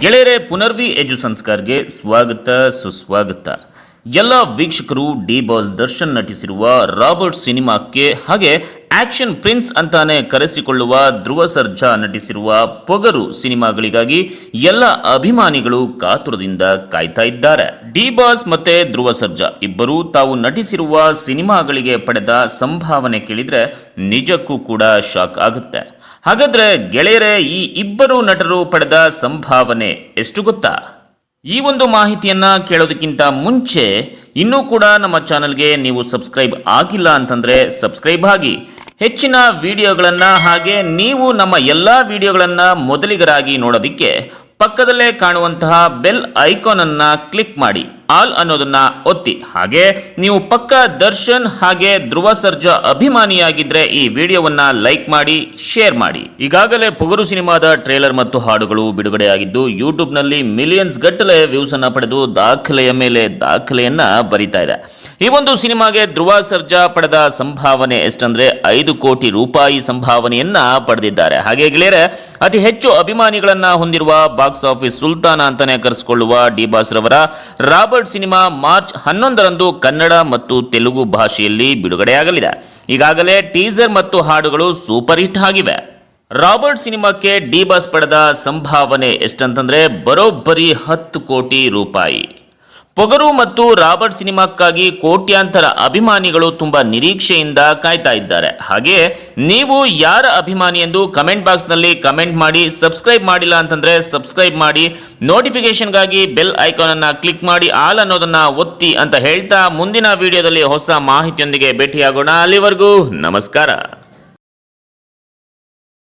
ಗೆಳೆಯರೆ, ಪುನರ್ವಿ ಎಜು ಸಂಸ್ಕಾರ್ಗೆ ಸ್ವಾಗತ, ಸುಸ್ವಾಗತ. ಎಲ್ಲ ವೀಕ್ಷಕರು, ಡಿ ಬಾಸ್ ದರ್ಶನ್ ನಟಿಸಿರುವ ರಾಬರ್ಟ್ ಸಿನಿಮಾಕ್ಕೆ ಹಾಗೆ ಆಕ್ಷನ್ ಪ್ರಿನ್ಸ್ ಅಂತಾನೆ ಕರೆಸಿಕೊಳ್ಳುವ ಧ್ರುವ ಸರ್ಜಾ ನಟಿಸಿರುವ ಪೊಗರು ಸಿನಿಮಾಗಳಿಗಾಗಿ ಎಲ್ಲ ಅಭಿಮಾನಿಗಳು ಕಾತುರದಿಂದ ಕಾಯ್ತಾ ಇದ್ದಾರೆ. ಡಿ ಬಾಸ್ ಮತ್ತೆ ಧ್ರುವ ಸರ್ಜಾ ಇಬ್ಬರು ತಾವು ನಟಿಸಿರುವ ಸಿನಿಮಾಗಳಿಗೆ ಪಡೆದ ಸಂಭಾವನೆ ಕೇಳಿದ್ರೆ ನಿಜಕ್ಕೂ ಕೂಡ ಶಾಕ್ ಆಗುತ್ತೆ. ಹಾಗಾದ್ರೆ ಗೆಳೆಯರೆ, ಈ ಇಬ್ಬರು ನಟರು ಪಡೆದ ಸಂಭಾವನೆ ಎಷ್ಟು ಗೊತ್ತಾ? ಈ ಒಂದು ಮಾಹಿತಿಯನ್ನ ಕೇಳೋದಕ್ಕಿಂತ ಮುಂಚೆ ಇನ್ನೂ ಕೂಡ ನಮ್ಮ ಚಾನಲ್ಗೆ ನೀವು ಸಬ್ಸ್ಕ್ರೈಬ್ ಆಗಿಲ್ಲ ಅಂತಂದ್ರೆ ಸಬ್ಸ್ಕ್ರೈಬ್ ಆಗಿ. ಹೆಚ್ಚಿನ ವಿಡಿಯೋಗಳನ್ನ ಹಾಗೆ ನೀವು ನಮ್ಮ ಎಲ್ಲ ವಿಡಿಯೋಗಳನ್ನ ಮೊದಲಿಗರಾಗಿ ನೋಡೋದಕ್ಕೆ ಪಕ್ಕದಲ್ಲೇ ಕಾಣುವಂತಹ ಬೆಲ್ ಐಕಾನ್ ಅನ್ನ ಕ್ಲಿಕ್ ಮಾಡಿ. ಆಲ್ ಅನ್ನೋದನ್ನ ಒತ್ತಿ. ಹಾಗೆ ನೀವು ಪಕ್ಕ ದರ್ಶನ್ ಹಾಗೆ ಧ್ರುವ ಸರ್ಜಾ ಅಭಿಮಾನಿಯಾಗಿದ್ರೆ ಈ ವಿಡಿಯೋವನ್ನ ಲೈಕ್ ಮಾಡಿ, ಶೇರ್ ಮಾಡಿ. ಈಗಾಗಲೇ ಪುಗರು ಸಿನಿಮಾದ ಟ್ರೇಲರ್ ಮತ್ತು ಹಾಡುಗಳು ಬಿಡುಗಡೆಯಾಗಿದ್ದು, ಯೂಟ್ಯೂಬ್ನಲ್ಲಿ ಮಿಲಿಯನ್ಸ್ ಗಟ್ಟಲೆ ವ್ಯೂಸ್ ಅನ್ನ ಪಡೆದು ದಾಖಲೆಯ ಮೇಲೆ ದಾಖಲೆಯನ್ನ ಬರಿತಾ ಇದೆ. ಈ ಒಂದು ಸಿನಿಮಾಗೆ ಧ್ರುವ ಸರ್ಜಾ ಪಡೆದ ಸಂಭಾವನೆ ಎಷ್ಟಂದ್ರೆ ಐದು ಕೋಟಿ ರೂಪಾಯಿ ಸಂಭಾವನೆಯನ್ನ ಪಡೆದಿದ್ದಾರೆ. ಹಾಗೆ ಗೆಳೆಯರೆ, ಅತಿ ಹೆಚ್ಚು ಅಭಿಮಾನಿಗಳನ್ನ ಹೊಂದಿರುವ ಬಾಕ್ಸ್ ಆಫೀಸ್ ಸುಲ್ತಾನ ಅಂತಾನೆ ಕರೆಸಿಕೊಳ್ಳುವ ಡಿ ಬಾಸ್ರವರ ರಾಬರ್ಟ್ ಸಿನಿಮಾ ಮಾರ್ಚ್ ಹನ್ನೊಂದರಂದು ಕನ್ನಡ ಮತ್ತು ತೆಲುಗು ಭಾಷೆಯಲ್ಲಿ ಬಿಡುಗಡೆಯಾಗಲಿದೆ. ಈಗಾಗಲೇ ಟೀಸರ್ ಮತ್ತು ಹಾಡುಗಳು ಸೂಪರ್ ಹಿಟ್ ಆಗಿವೆ. ರಾಬರ್ಟ್ ಸಿನಿಮಾಕ್ಕೆ ಡಿ ಬಾಸ್ ಪಡೆದ ಸಂಭಾವನೆ ಎಷ್ಟಂತಂದ್ರೆ ಬರೋಬ್ಬರಿ ಹತ್ತು ಕೋಟಿ ರೂಪಾಯಿ. ಪೊಗರು ಮತ್ತು ರಾಬರ್ಟ್ ಸಿನಿಮಾಕ್ಕಾಗಿ ಕೋಟ್ಯಾಂತರ ಅಭಿಮಾನಿಗಳು ತುಂಬಾ ನಿರೀಕ್ಷೆಯಿಂದ ಕಾಯ್ತಾ ಇದ್ದಾರೆ. ಹಾಗೆ ನೀವು ಯಾರ ಅಭಿಮಾನಿ ಎಂದು ಕಮೆಂಟ್ ಬಾಕ್ಸ್ನಲ್ಲಿ ಕಮೆಂಟ್ ಮಾಡಿ, ಸಬ್ಸ್ಕ್ರೈಬ್ ಮಾಡಿಲ್ಲ ಅಂತಂದ್ರೆ ಸಬ್ಸ್ಕ್ರೈಬ್ ಮಾಡಿ ನೋಟಿಫಿಕೇಶನ್ಗಾಗಿ ಬೆಲ್ ಐಕಾನ್ ಅನ್ನ ಕ್ಲಿಕ್ ಮಾಡಿ, ಆಲ್ ಅನ್ನೋದನ್ನ ಒತ್ತಿ ಅಂತ ಹೇಳ್ತಾ ಮುಂದಿನ ವಿಡಿಯೋದಲ್ಲಿ ಹೊಸ ಮಾಹಿತಿಯೊಂದಿಗೆ ಭೇಟಿಯಾಗೋಣ. ಅಲ್ಲಿವರೆಗೂ ನಮಸ್ಕಾರ.